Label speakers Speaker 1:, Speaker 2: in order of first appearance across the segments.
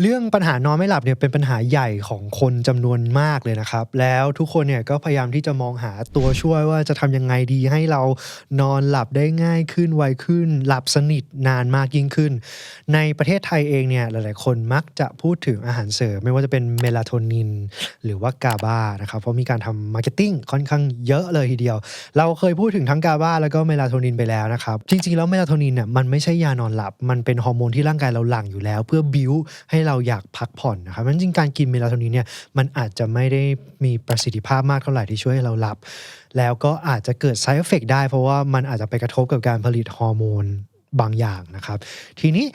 Speaker 1: เรื่องปัญหานอนไม่หลับเนี่ยเป็นปัญหาใหญ่ของคนจำนวนมากเลยนะครับ แล้วทุกคนเนี่ยก็พยายามที่จะมองหาตัวช่วยว่าจะทำยังไงดีให้เรานอนหลับได้ง่ายขึ้นไวขึ้น หลับสนิทนานมากยิ่งขึ้น ในประเทศไทยเองเนี่ยหลาย ๆ คนมักจะพูดถึงอาหารเสริมไม่ว่าจะเป็นเมลาโทนิน หรือว่ากาบานะครับเพราะมีการทำมาร์เก็ตติ้งค่อนข้างเยอะเลยทีเดียว เราเคยพูดถึงทั้งกาบาแล้วก็เมลาโทนินไปแล้วนะครับจริง ๆ แล้วเมลาโทนินเนี่ยมันไม่ใช่ยานอนหลับ มันเป็นฮอร์โมนที่ร่างกายเราหลั่งอยู่แล้ว เพื่อบิวให้เราอยากพักผ่อนนะครับเพราะฉะนั้นจริงการกินเมลาโทนินเนี่ยมันอาจจะไม่ได้มีประสิทธิภาพมากเท่าไหร่ที่ช่วยให้เราหลับ แล้วก็อาจจะเกิด side effect ได้ เพราะว่ามันอาจจะไปกระทบกับการผลิตฮอร์โมนบางอย่างนะครับ ทีนี้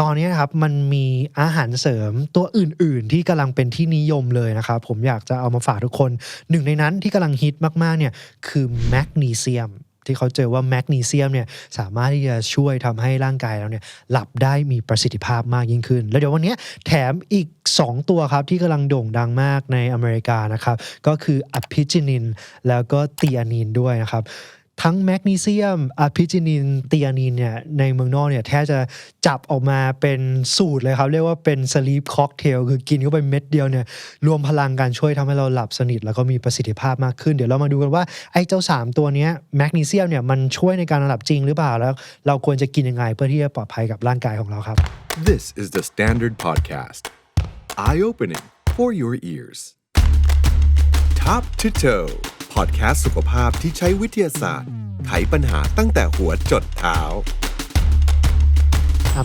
Speaker 1: ตอนนี้นะครับมันมีอาหารเสริมตัวอื่น ๆ ที่กำลังเป็นที่นิยมเลยนะครับ ผมอยากจะเอามาฝากทุกคน หนึ่งในนั้นที่กำลังฮิตมาก ๆ เนี่ยคือแมกนีเซียม ที่เขาเจอว่าแมกนีเซียมเนี่ยสามารถที่จะช่วยทำให้ร่างกายเราเนี่ยหลับได้มีประสิทธิภาพมากยิ่งขึ้น แล้วเดี๋ยววันนี้แถมอีก 2 ตัวครับที่กำลังโด่งดังมากในอเมริกานะครับ ก็คืออะพิจินินแล้วก็เตียนินด้วยนะครับ ทั้งแมกนีเซียมอะพิจินินเตียนินเนี่ยในเมืองนอกเนี่ยแทบจะจับออกมาเป็นสูตรเลยครับ เรียกว่าเป็นสลีปค็อกเทลคือกินเข้าไปเม็ดเดียวเนี่ยรวมพลังการช่วยทำให้เราหลับสนิท แล้วก็มีประสิทธิภาพมากขึ้น เดี๋ยวเรามาดูกันว่าไอ้เจ้า 3 ตัวเนี้ยแมกนีเซียมเนี่ยมันช่วยในการนอนหลับจริงหรือเปล่าแล้ว เราควรจะกินยังไงเพื่อที่จะปลอดภัยกับร่างกายของเราครับ
Speaker 2: This is the Standard Podcast. Eye opening for your ears. Top to toe podcast สุขภาพที่ใช้วิทยาศาสตร์ ไขปัญหาตั้งแต่หัวจดเท้า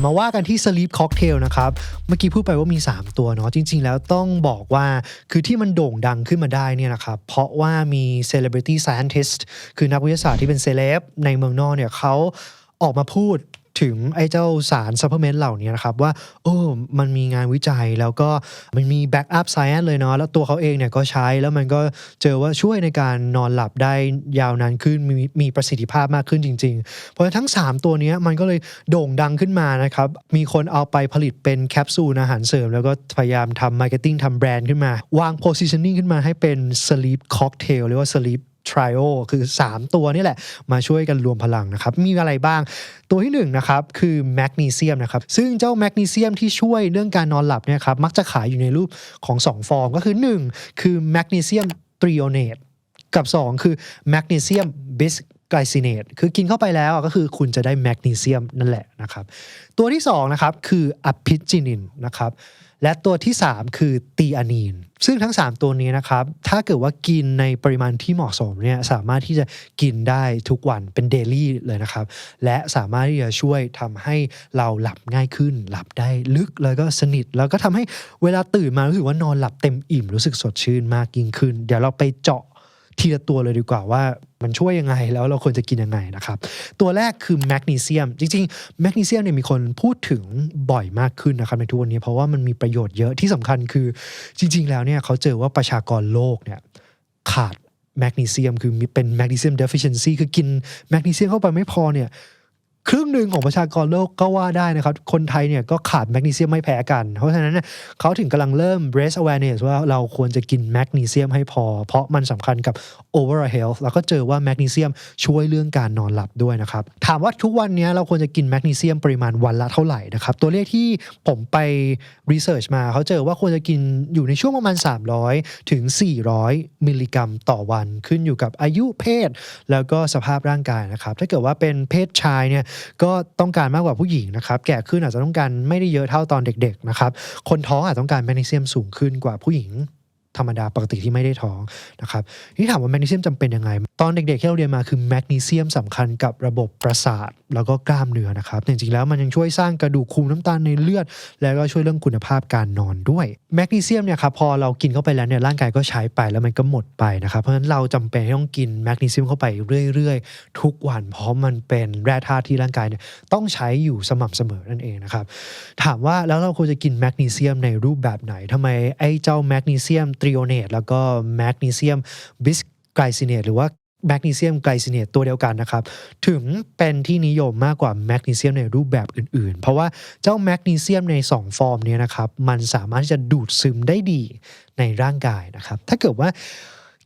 Speaker 1: มาว่ากันที่ Sleep Cocktail นะครับ เมื่อกี้พูดไปว่ามี 3 ตัวเนาะจริง ๆ แล้วต้องบอกว่าคือที่มันโด่งดังขึ้นมาได้เนี่ยนะครับ เพราะว่ามี Celebrity Scientist คือนักวิทยาศาสตร์ที่เป็นเซเลบในเมืองนอกเนี่ยเขาออกมาพูด ถึงไอ้เจ้าสารซัพพลเมนต์เหล่านี้นะครับว่าโอ้มันมีงานวิจัยแล้วก็มันมีแบ็กอัพไซ n ์เลยเนาะแล้วตัวเขาเองเนี่ยก็ใช้แล้วมันก็เจอว่าช่วยในการนอนหลับได้ยาวนานขึ้นมีมีประสิทธิภาพมากขึ้นจริง ๆ เพราะฉะนั้นทั้ง 3 ตัวเนี้ยมันก็เลยโด่งดังขึ้นมานะครับ มีคนเอาไปผลิตเป็นแคปซูลอาหารเสริม แล้วก็พยายามทำมาร์เก็ตติ้งทำแบรนด์ขึ้นมา วาง positioning ขึ้นมาให้เป็น sleep cocktail หรือว่า sleep trio คือ 3 ตัวนี่แหละ มาช่วยกันรวมพลังนะครับ มีอะไรบ้าง ตัวที่1นนะครับคือแมกนีเซียมนะครับ ซึ่งเจ้าแมกนีเซียมที่ช่วยเรื่องการนอนหลับเนี่ยครับมักจะขายอยู่ในรูปของ 2 ฟอร์มก็คือ 1 คือแมกนีเซียมทริโอเนตกับ 2 คือแมกนีเซียมบิสไกลซิเนตคือกินเข้าไปแล้วก็คือคุณจะได้แมกนีเซียมนั่นแหละนะครับ ตัวที่2นะครับคืออะพิจินินนะครับ และตัวที่ 3 คือตีอานีน ซึ่งทั้ง 3 ตัวนี้นะครับ ถ้าเกิดว่ากินในปริมาณที่เหมาะสมเนี่ยสามารถที่จะกินได้ทุกวันเป็นเดลี่เลยนะครับ และสามารถที่จะช่วยทำให้เราหลับง่ายขึ้น หลับได้ลึกแล้วก็สนิท แล้วก็ทำให้เวลาตื่นมารู้สึกว่านอนหลับเต็มอิ่มรู้สึกสดชื่นมากยิ่งขึ้น เดี๋ยวเราไปเจาะ ทีละตัวเลยดีกว่าว่ามันช่วยยังไงแล้วเราควรจะกินยังไงนะครับ ตัวแรกคือแมกนีเซียม จริงๆแมกนีเซียมเนี่ยมีคนพูดถึงบ่อยมากขึ้นนะครับในทุกวันนี้ เพราะว่ามันมีประโยชน์เยอะที่สำคัญคือจริง ๆ แล้วเนี่ยเขาเจอว่าประชากรโลกเนี่ยขาดแมกนีเซียมคือเป็นแมกนีเซียมเดฟิเชนซีคือกินแมกนีเซียมเข้าไปไม่พอเนี่ย ครึ่งหนึ่งของประชากรโลกก็ว่าได้นะครับ คนไทยเนี่ยก็ขาดแมกนีเซียมไม่แพ้กัน เพราะฉะนั้นเนี่ยเขาถึงกำลังเริ่ม raise awareness ว่าเราควรจะกินแมกนีเซียมให้พอ เพราะมันสำคัญกับ overall health แล้วก็เจอว่าแมกนีเซียมช่วยเรื่องการนอนหลับด้วยนะครับ ถามว่าทุกวันนี้เราควรจะกินแมกนีเซียมปริมาณวันละเท่าไหร่นะครับ ตัวเลขที่ผมไป research มาเขาเจอว่าควรจะกินอยู่ในช่วงประมาณ 300 ถึง 400 มิลลิกรัมต่อวัน ขึ้นอยู่กับอายุเพศ แล้วก็สภาพร่างกายนะครับ ถ้าเกิดว่าเป็นเพศชายเนี่ยก็ต้องการมากกว่าผู้หญิงนะครับ แก่ขึ้นอาจจะต้องการไม่ได้เยอะเท่าตอนเด็กๆนะครับ คนท้องอาจต้องการแมกนีเซียมสูงขึ้นกว่าผู้หญิง ธรรมดาปกติที่ไม่ได้ท้องนะครับนี่ถามว่าแมกนีเซียมจำเป็นยังไง ตอนเด็กๆที่เราเรียนมาคือแมกนีเซียมสำคัญกับระบบประสาทแล้วก็กล้ามเนื้อนะครับจริงๆแล้วมันยังช่วยสร้างกระดูกคุมน้ำตาลในเลือด แล้วก็ช่วยเรื่องคุณภาพการนอนด้วยแมกนีเซียมเนี่ยครับพอเรากินเข้าไปแล้วเนี่ยร่างกายก็ใช้ไปแล้วมันก็หมดไปนะครับเพราะฉะนั้นเราจำเป็นต้องกินแมกนีเซียมเข้าไปเรื่อยๆ ทุกวันเพราะมันเป็นแร่ธาตุที่ร่างกายเนี่ยต้องใช้อยู่สม่ำเสมอนั่นเองนะครับถามว่าแล้วเราควรจะกินแมกนีเซียมในรูปแบบไหนทำไมไอ้เจ้าแมกนีเซียมทริโอเนตแล้วก็แมกนีเซียมบิสไกลซิเนตหรือว่าแมกนีเซียมไกลซิเนตตัวเดียวกันนะครับ ถึงเป็นที่นิยมมากกว่าแมกนีเซียมในรูปแบบอื่นๆ เพราะว่าเจ้าแมกนีเซียมใน 2 ฟอร์มเนี้นะครับ มันสามารถที่จะดูดซึมได้ดีในร่างกายนะครับ ถ้าเกิดว่า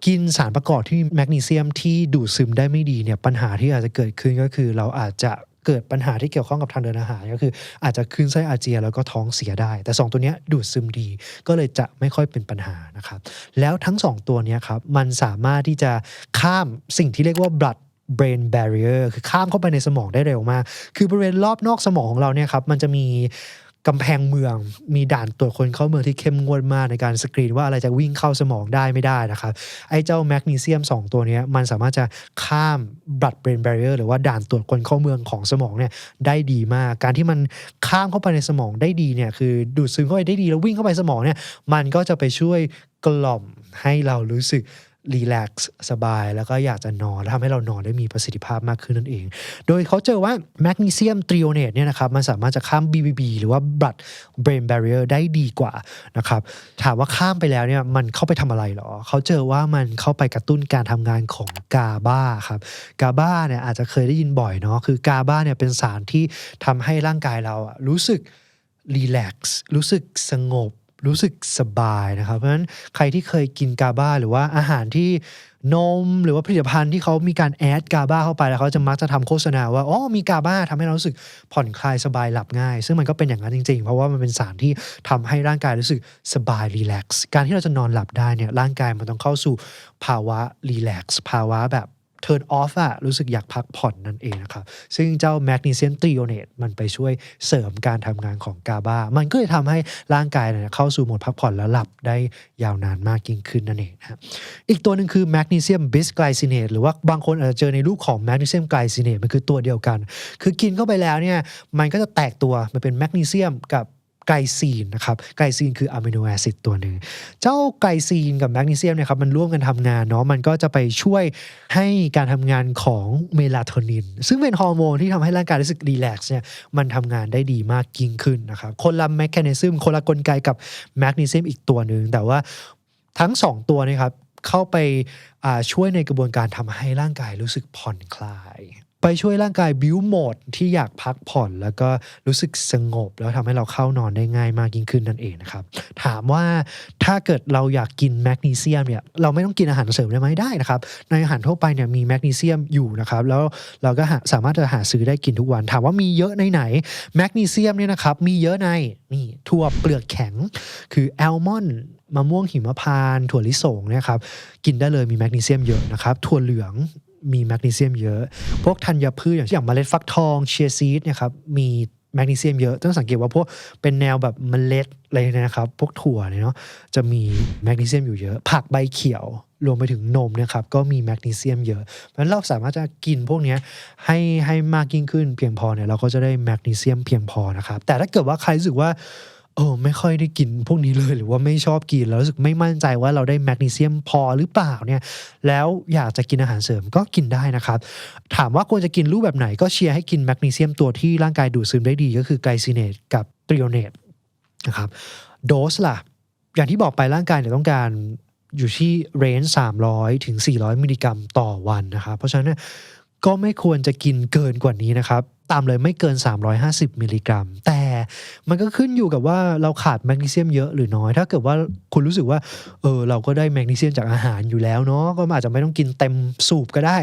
Speaker 1: กินสารประกอบที่แมกนีเซียมที่ดูดซึมได้ไม่ดีเนี่ยปัญหาที่อาจจะเกิดขึ้นก็คือเราอาจจะ เกิดปัญหาที่เกี่ยวข้องกับทางเดินอาหารก็คืออาจจะคืนไส้อาเจียนแล้วก็ท้องเสียได้ แต่ 2 ตัวนี้ดูดซึมดีก็เลยจะไม่ค่อยเป็นปัญหานะครับแล้วทั้ง 2 ตัวนี้ครับมันสามารถที่จะข้ามสิ่งที่เรียกว่า blood brain barrier คือข้ามเข้าไปในสมองได้เร็วมาก คือบริเวณรอบนอกสมองของเราเนี่ยครับมันจะมี กำแพงเมืองมีด่านตรวจคนเข้าเมืองที่เข้มงวดมากในการสกรีนว่าอะไรจะวิ่งเข้าสมองได้ไม่ได้นะครับ ไอ้เจ้าแมกนีเซียม 2 ตัวนี้มันสามารถจะข้าม blood brain barrier หรือว่าด่านตรวจคนเข้าเมืองของสมองเนี่ยได้ดีมาก การที่มันข้ามเข้าไปในสมองได้ดีเนี่ยคือดูดซึมเข้าไปได้ดีแล้ววิ่งเข้าไปสมองเนี่ยมันก็จะไปช่วยกล่อมให้เรารู้สึก รีแลกซ์สบาย แล้วก็อยากจะนอนแล้วทำให้เรานอนได้มีประสิทธิภาพมากขึ้นนั่นเอง โดยเขาเจอว่าแมกนีเซียมทริโอเนตเนี่ยนะครับมันสามารถจะข้าม BBB หรือว่า blood brain barrier ได้ดีกว่านะครับถามว่าข้ามไปแล้วเนี่ยมันเข้าไปทำอะไรหรอ เขาเจอว่ามันเข้าไปกระตุ้นการทำงานของกาบาครับกาบาเนี่ยอาจจะเคยได้ยินบ่อยเนาะคือกาบาเนี่ยเป็นสารที่ทำให้ร่างกายเราอะรู้สึกรีแลกซ์รู้สึกสงบ รู้สึกสบายนะครับ เพราะฉะนั้นใครที่เคยกินกาบาหรือว่าอาหารที่นมหรือว่าผลิตภัณฑ์ที่เขามีการแอดกาบาเข้าไปแล้วเขาจะมักจะทำโฆษณาว่าอ๋อมีกาบาทำให้เรารู้สึกผ่อนคลายสบายหลับง่าย ซึ่งมันก็เป็นอย่างนั้นจริงๆ เพราะว่ามันเป็นสารที่ทำให้ร่างกายรู้สึกสบายรีแลกซ์การที่เราจะนอนหลับได้เนี่ยร่างกายมันต้องเข้าสู่ภาวะรีแลกซ์ภาวะแบบ turn off อะรู้สึกอยากพักผ่อนนั่นเองนะครับ ซึ่งเจ้าแมกนีเซียมตริโอเนตมันไปช่วยเสริมการทำงานของกาบา มันก็เลยทำให้ร่างกายเนี่ยเข้าสู่โหมดพักผ่อนและหลับได้ยาวนานมากยิ่งขึ้นนั่นเองนะอีกตัวหนึ่งคือแมกนีเซียมบิสไกลซิเนตหรือว่าบางคนอาจจะเจอในรูปของแมกนีเซียมไกลซิเนตมันคือตัวเดียวกัน คือกินเข้าไปแล้วเนี่ยมันก็จะแตกตัวมันเป็นแมกนีเซียมกับ ไกลซีนนะครับไกลซีนคืออะมิโนแอซิดตัวหนึ่งเจ้าไกลซีนกับแมกนีเซียมเนี่ยครับมันร่วมกันทำงานเนาะมันก็จะไปช่วยให้การทำงานของเมลาโทนิน ซึ่งเป็นฮอร์โมนที่ทำให้ร่างกายรู้สึกรีแลกซ์เนี่ยมันทำงานได้ดีมากยิ่งขึ้นนะครับคนละแมคแคนิซึมคนละกลไกกับแมกนีเซียมอีกตัวหนึ่งแต่ว่าทั้งสองตัวเนยครับเข้าไปช่วยในกระบวนการทำให้ร่างกายรู้สึกผ่อนคลาย ไปช่วยร่างกายบิวโหมดที่อยากพักผ่อน แล้วก็รู้สึกสงบ แล้วทำให้เราเข้านอนได้ง่ายมากยิ่งขึ้นนั่นเองนะครับ ถามว่าถ้าเกิดเราอยากกินแมกนีเซียมเนี่ยเราไม่ต้องกินอาหารเสริมได้ไหมได้นะครับ ในอาหารทั่วไปเนี่ยมีแมกนีเซียมอยู่นะครับ แล้วเราก็สามารถจะหาซื้อได้กินทุกวัน ถามว่ามีเยอะในไหนแมกนีเซียมเนี่ยนะครับมีเยอะในนี่ถั่วเปลือกแข็ง คือแอลมอนมะม่วงหิมพานต์ถั่วลิสงเนี่ยครับกินได้เลยมีแมกนีเซียมเยอะนะครับ ถั่วเหลือง มีแมกนีเซียมเยอะ พวกธัญพืชอย่างอย่างเมล็ดฟักทองเชียร์ซีดเนี่ยครับมีแมกนีเซียมเยอะ ต้องสังเกตว่าพวกเป็นแนวแบบเมล็ดอะไรนะครับ พวกถั่วเนาะจะมีแมกนีเซียมอยู่เยอะ ผักใบเขียวรวมไปถึงนมเนะครับก็มีแมกนีเซียมเยอะ เพราะฉะนั้นเราสามารถจะกินพวกนี้ให้ให้มากยิ่งขึ้นเพียงพอเนี่ยเราก็จะได้แมกนีเซียมเพียงพอนะครับ แต่ถ้าเกิดว่าใครรู้สึกว่า ออไม่ค่อยได้กินพวกนี้เลยหรือว่าไม่ชอบกินแล้วรู้สึกไม่มั่นใจว่าเราได้แมกนีเซียมพอหรือเปล่าเนี่ยแล้วอยากจะกินอาหารเสริมก็กินได้นะครับ ถามว่าควรจะกินรูปแบบไหนก็เชียร์ให้กินแมกนีเซียมตัวที่ร่างกายดูดซึมได้ดีก็คือไกลซีเนตกับตริโอเนตนะครับโดสล่ะ อย่างที่บอกไปร่างกายเนี่ยต้องการอยู่ที่เรนจ์300ถึง400มิลลิกรัมต่อวันนะครับ เพราะฉะนั้นก็ไม่ควรจะกินเกินกว่านี้นะครับตามเลยไม่เกิน 350 มิลลิกรัม แต่ มันก็ขึ้นอยู่กับว่าเราขาดแมกนีเซียมเยอะหรือน้อย ถ้าเกิดว่าคุณรู้สึกว่า เออ เราก็ได้แมกนีเซียมจากอาหารอยู่แล้วเนาะ ก็อาจจะไม่ต้องกินเต็มสูบก็ได้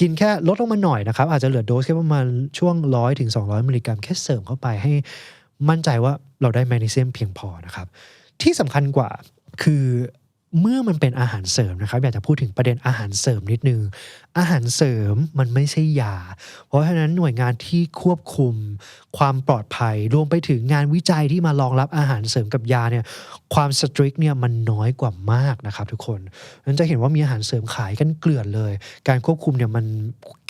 Speaker 1: กินแค่ลดลงมาหน่อยนะครับ อาจจะเหลือโดสแค่ประมาณช่วงร้อยถึงสองร้อยมิลลิกรัมแค่เสริมเข้าไปให้มั่นใจว่าเราได้แมกนีเซียมเพียงพอนะครับ ที่สำคัญกว่าคือ เมื่อมันเป็นอาหารเสริมนะครับ อยากจะพูดถึงประเด็นอาหารเสริมนิดนึง อาหารเสริมมันไม่ใช่ยา เพราะฉะนั้นหน่วยงานที่ควบคุมความปลอดภัย รวมไปถึงงานวิจัยที่มารองรับอาหารเสริมกับยาเนี่ยความสตริกเนี่ยมันน้อยกว่ามากนะครับทุกคนนั้นจะเห็นว่ามีอาหารเสริมขายกันเกลื่อนเลย การควบคุมเนี่ยมัน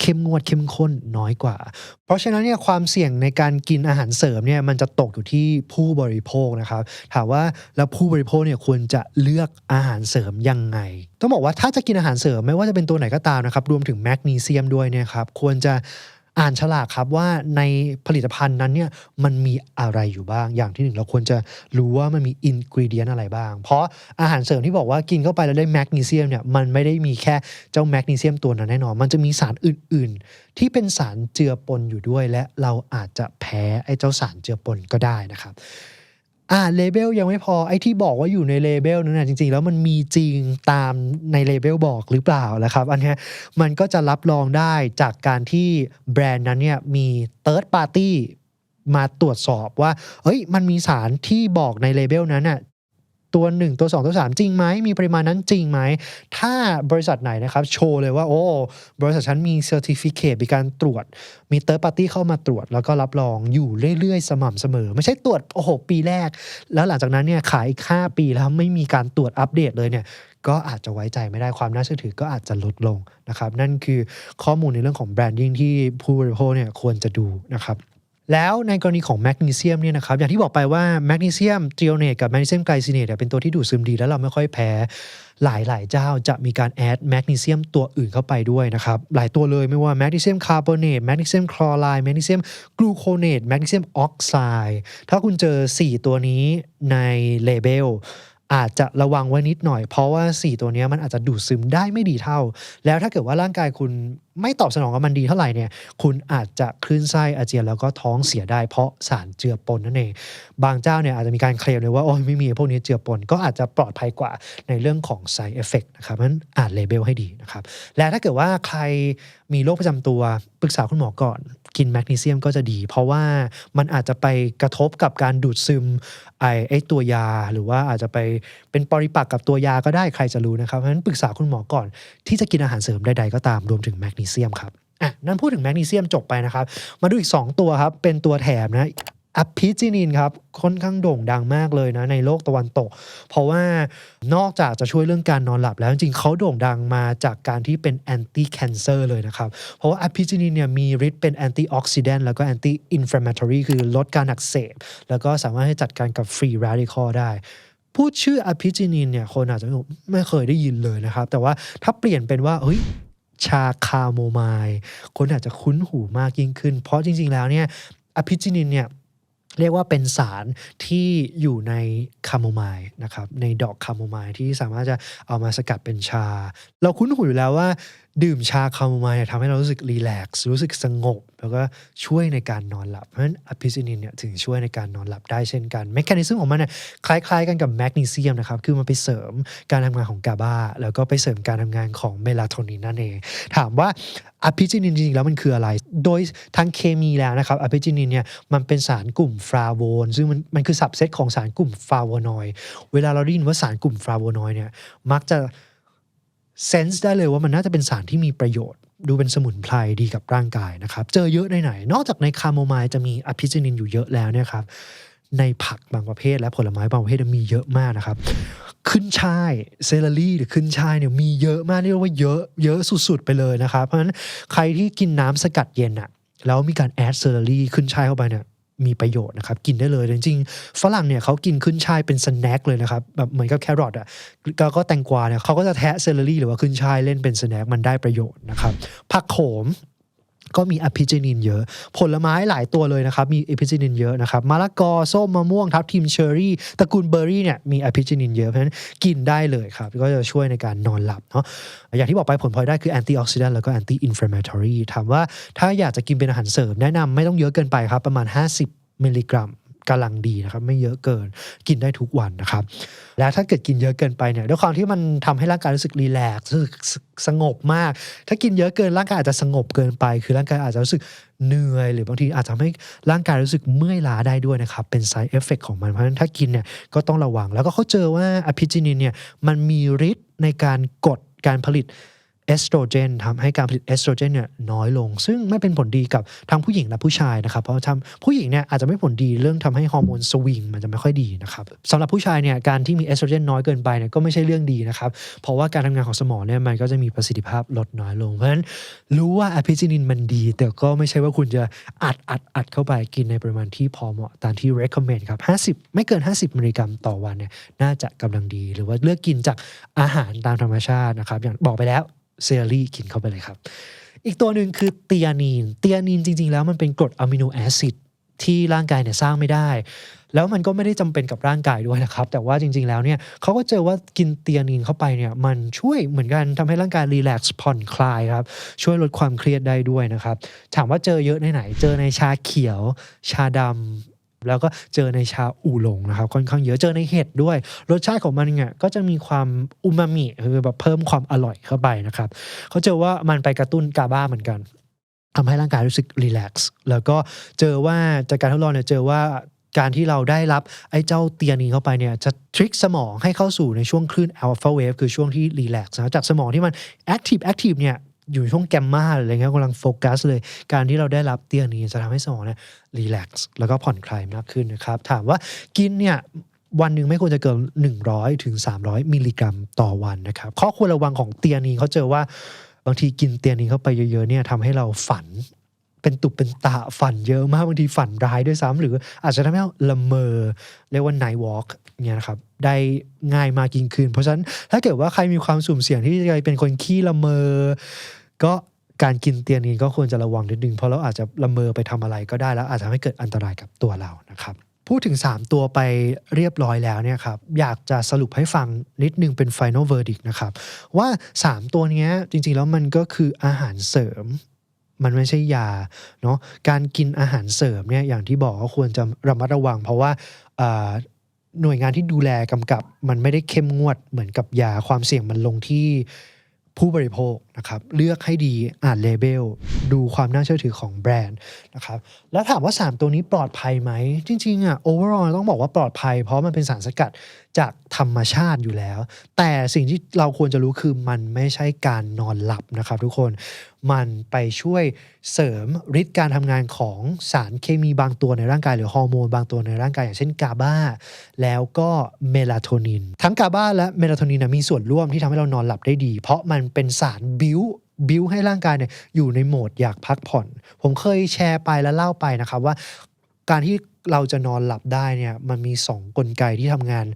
Speaker 1: เข้มงวดเข้มข้นน้อยกว่า เพราะฉะนั้นเนี่ยความเสี่ยงในการกินอาหารเสริมเนี่ยมันจะตกอยู่ที่ผู้บริโภคนะครับ ถามว่าแล้วผู้บริโภคเนี่ยควรจะเลือกอาหารเสริมยังไง ต้องบอกว่าถ้าจะกินอาหารเสริมไม่ว่าจะเป็นตัวไหนก็ตามนะครับ รวมถึงแมกนีเซียมด้วยเนี่ยครับ ควรจะอ่านฉลากครับว่าในผลิตภัณฑ์นั้นเนี่ยมันมีอะไรอยู่บ้างอย่างที่หนึ่งเราควรจะรู้ว่ามันมีอินกรีเดียนอะไรบ้าง เพราะอาหารเสริมที่บอกว่ากินเข้าไปแล้วได้แมกนีเซียมเนี่ยมันไม่ได้มีแค่เจ้าแมกนีเซียมตัวนั้นแน่นอน มันจะมีสารอื่น ๆ ที่เป็นสารเจือปนอยู่ด้วย และเราอาจจะแพ้ไอ้เจ้าสารเจือปนก็ได้นะครับ อ่าเลเบลยังไม่พอไอ้ที่บอกว่าอยู่ในเลเบลนั้นนะจริงๆ แล้วมันมีจริงตามในเลเบลบอกหรือเปล่านะครับ อันนี้มันก็จะรับรองได้จากการที่แบรนด์นั้นเนี่ยมี third party มาตรวจสอบว่า เฮ้ย มันมีสารที่บอกในเลเบลนั้นน่ะ ตัว 1 ตัว 2 ตัว 3 จริงไหมมีปริมาณนั้นจริงไหม ถ้าบริษัทไหนนะครับ โชว์เลยว่า โอ้ บริษัทฉันมีเซอร์ติฟิเคตมีการตรวจ มีเตอร์ปาร์ตี้เข้ามาตรวจ แล้วก็รับรองอยู่เรื่อยๆ สม่ำเสมอ ไม่ใช่ตรวจ โอ้โห ปีแรก แล้วหลังจากนั้นเนี่ยขายอีก5ปีแล้วไม่มีการตรวจอัปเดตเลยเนี่ยก็อาจจะไว้ใจไม่ได้ความน่าเชื่อถือก็อาจจะลดลงนะครับ นั่นคือข้อมูลในเรื่องของแบรนดิ้งที่ผู้บริโภคเนี่ยควรจะดูนะครับ แล้วในกรณีของแมกนีเซียมเนี่ยนะครับอย่างที่บอกไปว่าแมกนีเซียมเจีโอเนตกับแมกนีเซียมไกลซิเนตเป็นตัวที่ดูดซึมดีแล้วเราไม่ค่อยแพ้หลายหลายๆเจ้าจะมีการแอดแมกนีเซียมตัวอื่นเข้าไปด้วยนะครับหลายตัวเลยไม่ว่าแมกนีเซียมคาร์บอเนตแมกนีเซียมคลอไรด์แมกนีเซียมกลูโคเนตแมกนีเซียมออกไซด์ถ้าคุณเจอ 4 ตัวนี้ในเลเบลอาจจะระวังไว้นิดหน่อย เพราะว่า 4 ตัวนี้มันอาจจะดูดซึมได้ไม่ดีเท่า แล้วถ้าเกิดว่าร่างกายคุณ ไม่ตอบสนองกับมันดีเท่าไหร่เนี่ย คุณอาจจะคลื่นไส้อาเจียนแล้วก็ท้องเสียได้เพราะสารเจือปนนั่นเอง บางเจ้าเนี่ยอาจจะมีการเคลมเลยว่า โอ้ยไม่มีพวกนี้เจือปน ก็อาจจะปลอดภัยกว่าในเรื่องของ side effect นะครับนั้นอ่านเลเบลให้ดีนะครับ และถ้าเกิดว่าใครมีโรคประจำตัวปรึกษาคุณหมอก่อนกินแมกนีเซียมก็จะดี เพราะว่ามันอาจจะไปกระทบกับการดูดซึมไอไอ้ตัวยา หรือว่าอาจจะไป เป็นปริปักษ์กับตัวยาก็ได้ใครจะรู้นะครับเพราะฉะนั้นปรึกษาคุณหมอก่อนที่จะกินอาหารเสริมใดๆก็ตามรวมถึงแมกนีเซียมครับอะนั่นพูดถึงแมกนีเซียมจบไปนะครับ มาดูอีก 2 ตัวครับ เป็นตัวแถมนะอะพิจินินครับ ค่อนข้างโด่งดังมากเลยนะในโลกตะวันตก เพราะว่านอกจากจะช่วยเรื่องการนอนหลับแล้วจริงๆเขาโด่งดังมาจากการที่เป็นแอนตี้แคนเซอร์เลยนะครับ เพราะว่าอะพิจินินเนี่ยมีฤทธิ์เป็นแอนตี้ออกซิแดนต์แล้วก็แอนตี้อินฟลาม a ทอรีคือลดการอักเสบ แล้วก็สามารถให้จัดการกับฟรีรดิคอลได้ พูดชื่ออะพิจินินเนี่ยคนอาจจะไม่เคยได้ยินเลยนะครับ แต่ว่าถ้าเปลี่ยนเป็นว่าเฮ้ยชาคาโมไมล์คนอาจจะคุ้นหูมากยิ่งขึ้น เพราะจริง ๆ แล้วเนี่ยอะพิจินินเนี่ยเรียกว่าเป็นสารที่อยู่ในคาโมไมล์นะครับในดอกคาโมไมล์ที่สามารถจะเอามาสกัดเป็นชา เราคุ้นหูอยู่แล้วว่า ดื่มชาคาโมไมล์เนี่ยทำให้เรารู้สึกรีแลกซ์รู้สึกสงบ แล้วก็ช่วยในการนอนหลับ เพราะฉะนั้นอะพิซินินเนี่ยถึงช่วยในการนอนหลับได้เช่นกันเมคานิซึมของมันเนี่ยคล้ายๆ กันกับแมกนีเซียมนะครับคือมันไปเสริมการทำงานของกาบาแล้วก็ไปเสริมการทำงานของเมลาโทนินนั่นเอง ถามว่าอะพิจินินจริงๆแล้วมันคืออะไร โดยทางเคมีแล้วนะครับอะพิจินินเนี่ยมันเป็นสารกลุ่มฟลาโวนซึ่งมันมันคือสับเซตของสารกลุ่มฟลาโวนอยเวลาเราได้ยินว่าสารกลุ่มฟลาโวนอยเนี่ยมักจะ เซนส์ได้เลยว่ามันน่าจะเป็นสารที่มีประโยชน์ ดูเป็นสมุนไพรดีกับร่างกายนะครับ เจอเยอะในไหน นอกจากในคาโมไมล์จะมีอะพิจินินอยู่เยอะแล้วเนี่ยครับในผักบางประเภทและผลไม้บางประเภทมีเยอะมากนะครับ ขึ้นช่ายเซเลอรี่หรือขึ้นช่ายเนี่ยมีเยอะมากเรียกว่าเยอะเยอะสุดๆไปเลยนะครับ เพราะฉะนั้นใครที่กินน้ำสกัดเย็นอะแล้วมีการแอดเซเลอรี่ขึ้นช่ายเข้าไปเนี่ย มีประโยชน์นะครับกินได้เลยจริงๆฝรั่งเนี่ยเขากินขึ้นช่ายเป็นสแน็คเลยนะครับแบบเหมือนกับแครอทอะแล้วก็แตงกวาเนี่ยเขาก็จะแทะเซลลรี่หรือว่าขึ้นช่ายเล่นเป็นสแน็คมันได้ประโยชน์นะครับผักโขม ก็มีอะพิจินินเยอะ ผลไม้หลายตัวเลยนะครับ มีอะพิจินินเยอะนะครับมะละกอส้มมะม่วงทับทิมเชอร์รี่ตระกูลเบอร์รี่เนี่ยมีอะพิจินินเยอะเพราะฉะนั้นกินได้เลยครับ ก็จะช่วยในการนอนหลับเนาะอย่างที่บอกไปผลพลอยได้คือแอนตี้ออกซิแดนต์แล้วก็แอนตี้อินฟลามาทอรีถามว่าถ้าอยากจะกินเป็นอาหารเสริมแนะนำไม่ต้องเยอะเกินไปครับ ประมาณ 50มิลลิกรัม กำลังดีนะครับไม่เยอะเกินกินได้ทุกวันนะครับ แล้วถ้าเกิดกินเยอะเกินไปเนี่ยด้วยความที่มันทำให้ร่างกายรู้สึกรีแลกซ์รู้สึกสงบมาก ถ้ากินเยอะเกินร่างกายอาจจะสงบเกินไป คือร่างกายอาจจะรู้สึกเหนื่อย หรือบางทีอาจจะทำให้ร่างกายรู้สึกเมื่อยล้าได้ด้วยนะครับ เป็น side effect ของมันเพราะฉะนั้นถ้ากินเนี่ยก็ต้องระวังแล้วก็เขาเจอว่าอะพิจินินเนี่ยมันมีฤทธิ์ในการกดการผลิต เอสโตรเจนทำให้การผลิตเอสโตรเจนเนี่ยน้อยลง ซึ่งไม่เป็นผลดีกับทั้งผู้หญิงและผู้ชายนะครับ เพราะทำผู้หญิงเนี่ยอาจจะไม่ผลดีเรื่องทำให้ฮอร์โมนสวิงมันจะไม่ค่อยดีนะครับสำหรับผู้ชายเนี่ยการที่มีเอสโตรเจนน้อยเกินไปเนี่ยก็ไม่ใช่เรื่องดีนะครับ เพราะว่าการทำงานของสมองเนี่ยมันก็จะมีประสิทธิภาพลดน้อยลง เพราะฉะนั้นรู้ว่าอะพิจินินมันดี แต่ก็ไม่ใช่ว่าคุณจะอัดอัดอัดเข้าไปกินในปริมาณที่พอเหมาะตามที่ recommend ครับ50 ไม่เกิน 50 มิลลิกรัมต่อวันเนี่ยน่าจะกำลังดี หรือว่าเลือกกินจากอาหารตามธรรมชาตินะครับอย่างบอกไปแล้ว เซรี่กินเข้าไปเลยครับ อีกตัวหนึ่งคือเตียนีน เตียนีนจริง ๆ แล้วมันเป็นกรดอะมิโนแอซิดที่ร่างกายเนี่ยสร้างไม่ได้ แล้วมันก็ไม่ได้จำเป็นกับร่างกายด้วยนะครับ แต่ว่าจริง ๆ แล้วเนี่ยเขาก็เจอว่ากินเตียนีนเข้าไปเนี่ยมันช่วยเหมือนกันทำให้ร่างกายรีแลกซ์ผ่อนคลายครับ ช่วยลดความเครียดได้ด้วยนะครับ ถามว่าเจอเยอะในไหน เจอในชาเขียว ชาดำ แล้วก็เจอในชาอูหลงนะครับค่อนข้างเยอะเจอในเห็ดด้วย รสชาติของมันเนี่ยก็จะมีความอูมามิคือแบบเพิ่มความอร่อยเข้าไปนะครับเขาเจอว่ามันไปกระตุ้นกาบาเหมือนกันทำให้ร่างกายรู้สึกรีแลกซ์แล้วก็เจอว่าจากการทดลองเนี่ยเจอว่าการที่เราได้รับไอ้เจ้าเตียนีเข้าไปเนี่ยจะทริกสมองให้เข้าสู่ในช่วงคลื่นอัลฟาเวฟคือช่วงที่รีแลกซ์นะจากสมองที่มันแอคทีฟแอคทีฟเนี่ย อยู่ช่วงแกมมาอะไรเงี้ยกำลังโฟกัสเลย การที่เราได้รับเตียนีจะทำให้สมองเนี่ยรีแลกซ์แล้วก็ผ่อนคลายมากขึ้นนะครับ ถามว่ากินเนี่ยวันหนึ่งไม่ควรจะเกิน 100ถึง300 มิลลิกรัมต่อวันนะครับ ข้อควรระวังของเตียนีเขาเจอว่าบางทีกินเตียนีเข้าไปเยอะๆเนี่ยทำให้เราฝันเป็นตุเป็นตาฝันเยอะมากบางทีฝันร้ายด้วยซ้ำหรืออาจจะทำให้เราละเมอเรียกว่า night walk เนี่ยนะครับได้ง่ายมากยิ่งขึ้น เพราะฉะนั้นถ้าเกิดว่าใครมีความสุ่มเสี่ยงที่จะเป็นคนขี้ละเมอ ก็การกินเตียนีก็ควรจะระวังนิดนึงเพราะเราอาจจะละเมอไปทำอะไรก็ได้แล้วอาจจะให้เกิดอันตรายกับตัวเรานะครับพูดถึง 3 ตัวไปเรียบร้อยแล้วเนี่ยครับอยากจะสรุปให้ฟังนิดนึงเป็น Final Verdict นะครับ ว่า 3 ตัวนี้จริงๆ แล้วมันก็คืออาหารเสริม มันไม่ใช่ยาเนาะการกินอาหารเสริมเนี่ยอย่างที่บอกก็ควรจะระมัดระวัง เพราะว่าหน่วยงานที่ดูแลกำกับ มันไม่ได้เข้มงวดเหมือนกับยาความเสี่ยงมันลงที่ผู้บริโภค นะครับเลือกให้ดีอ่านเลเบลดูความน่าเชื่อถือของแบรนด์นะครับแล้วถามว่า 3 ตัวนี้ปลอดภัยไหม จริงๆอะ overall ต้องบอกว่าปลอดภัย เพราะมันเป็นสารสกัดจากธรรมชาติอยู่แล้ว แต่สิ่งที่เราควรจะรู้คือมันไม่ใช่การนอนหลับนะครับทุกคนมันไปช่วยเสริมฤทธิ์การทำงานของสารเคมีบางตัวในร่างกาย หรือฮอร์โมนบางตัวในร่างกาย อย่างเช่นกาบาแล้วก็เมลาโทนิน ทั้งกาบาและเมลาโทนินนะมีส่วนร่วมที่ทำให้เรานอนหลับได้ดี เพราะมันเป็นสารบิวบิวให้ร่างกายเนี่ยอยู่ในโหมดอยากพักผ่อน ผมเคยแชร์ไปแล้วเล่าไปนะครับว่า การที่เราจะนอนหลับได้เนี่ยมันมี 2 กลไกที่ทำงาน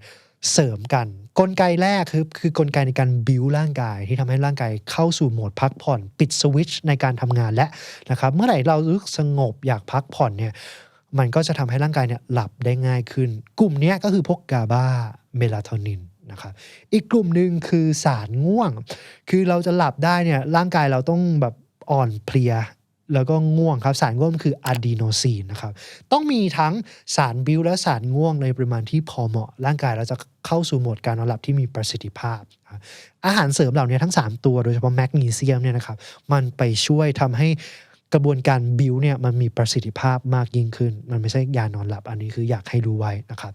Speaker 1: เสริมกัน กลไกแรกคือคือกลไกในการบิวร่างกายที่ทำให้ร่างกายเข้าสู่โหมดพักผ่อน ปิดสวิตช์ในการทำงานและนะครับ เมื่อไหร่เรารู้สึกสงบอยากพักผ่อนเนี่ยมันก็จะทำให้ร่างกายเนี่ยหลับได้ง่ายขึ้น กลุ่มเนี้ยก็คือพวกกาบาเมลาโทนิน นะครับอีกกลุ่มหนึ่งคือสารง่วง คือเราจะหลับได้เนี่ยร่างกายเราต้องแบบอ่อนเพลียแล้วก็ง่วงครับ สารง่วงคืออะดีโนซีนนะครับ ต้องมีทั้งสารบิวและสารง่วงในปริมาณที่พอเหมาะ ร่างกายเราจะเข้าสู่โหมดการนอนหลับที่มีประสิทธิภาพ อาหารเสริมเหล่านี้ทั้ง 3 ตัวโดยเฉพาะแมกนีเซียมเนี่ยนะครับ มันไปช่วยทำให้ กระบวนการบิวเนี่ยมันมีประสิทธิภาพมากยิ่งขึ้น มันไม่ใช่ยานอนหลับอันนี้คืออยากให้รู้ไว้นะครับ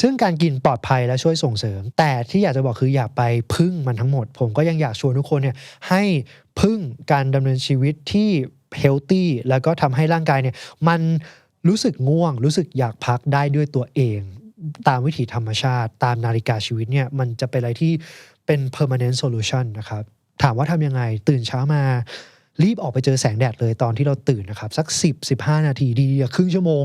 Speaker 1: ซึ่งการกินปลอดภัยและช่วยส่งเสริม แต่ที่อยากจะบอกคืออย่าไปพึ่งมันทั้งหมด ผมก็ยังอยากชวนทุกคนเนี่ยให้พึ่งการดำเนินชีวิตที่เฮลตี้แล้วก็ทำให้ร่างกายเนี่ยมันรู้สึกง่วง รู้สึกอยากพักได้ด้วยตัวเอง ตามวิถีธรรมชาติ ตามนาฬิกาชีวิตเนี่ยมันจะเป็นอะไรที่เป็น permanent solution นะครับถามว่าทำยังไงตื่นเช้ามา รีบออกไปเจอแสงแดดเลยตอนที่เราตื่นนะครับสัก 10 15 นาทีดีๆครึ่งชั่วโมง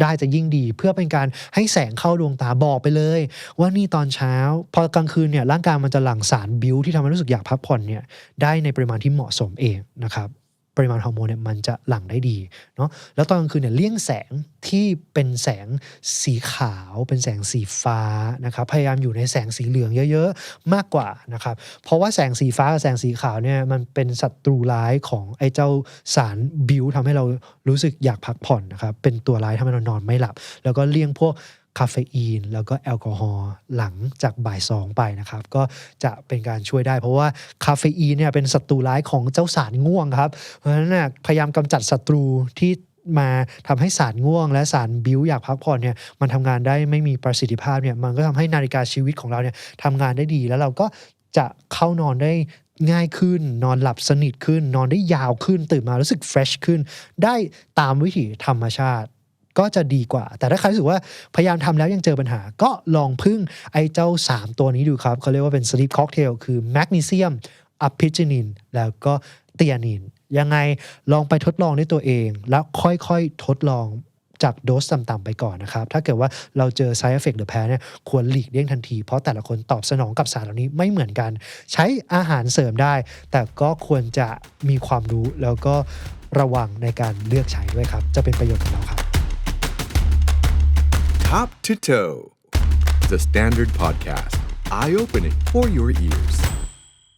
Speaker 1: ได้จะยิ่งดีเพื่อเป็นการให้แสงเข้าดวงตาบอกไปเลย ว่านี่ตอนเช้า พอกลางคืนเนี่ยร่างกายมันจะหลั่งสารบิวที่ทำให้รู้สึกอยากพักผ่อนเนี่ยได้ในปริมาณที่เหมาะสมเองนะครับ ปริมาณฮอร์โมนเนี่ยมันจะหลั่งได้ดีเนาะแล้วตอนกลางคืนเนี่ยเลี่ยงแสงที่เป็นแสงสีขาว เป็นแสงสีฟ้านะครับพยายามอยู่ในแสงสีเหลืองเยอะ ๆ มากกว่านะครับเพราะว่าแสงสีฟ้ากับแสงสีขาวเนี่ยมันเป็นศัตรูร้ายของไอ้เจ้าสารบิวทำให้เรารู้สึกอยากพักผ่อนนะครับเป็นตัวร้ายทำให้เรานอนไม่หลับ แล้วก็เลี่ยงพวก คาเฟอีน แล้วก็แอลกอฮอล์หลังจากบ่ายสองไปนะครับ ก็จะเป็นการช่วยได้ เพราะว่าคาเฟอีนเนี่ยเป็นศัตรูร้ายของเจ้าสารง่วงครับ เพราะฉะนั้นนยพยายามกำจัดศัตรูที่มาทำให้สารง่วง และสารบิวอยากพักผ่อนเนี่ยมันทำงานได้ไม่มีประสิทธิภาพเนี่ยมันก็ทำให้นาฬิกาชีวิตของเราเนี่ยทำงานได้ดีแล้วเราก็จะเข้านอนได้ง่ายขึ้น นอนหลับสนิทขึ้น นอนได้ยาวขึ้น ตื่นมารู้สึกเฟรชขึ้น ได้ตามวิถีธรรมชาติ ก็จะดีกว่า แต่ถ้าใครรู้สึกว่าพยายามทำแล้วยังเจอปัญหา ก็ลองพึ่งไอ้เจ้า 3 ตัวนี้ดูครับเขาเรียกว่าเป็น sleep cocktail คือแมกนีเซียมอะพิจินินแล้วก็เตียนิน ยังไงลองไปทดลองด้วยตัวเอง แล้วค่อยๆ ทดลองจากโดสต่ำๆไปก่อนนะครับ ถ้าเกิดว่าเราเจอ side effect หรือแพ้เนี่ยควรหลีกเลี่ยงทันที เพราะแต่ละคนตอบสนองกับสารเหล่านี้ไม่เหมือนกัน ใช้อาหารเสริมได้ แต่ก็ควรจะมีความรู้แล้วก็ระวังในการเลือกใช้ด้วยครับ จะเป็นประโยชน์กับเราครับ
Speaker 2: Top to Toe, the Standard Podcast, eye opening for your ears.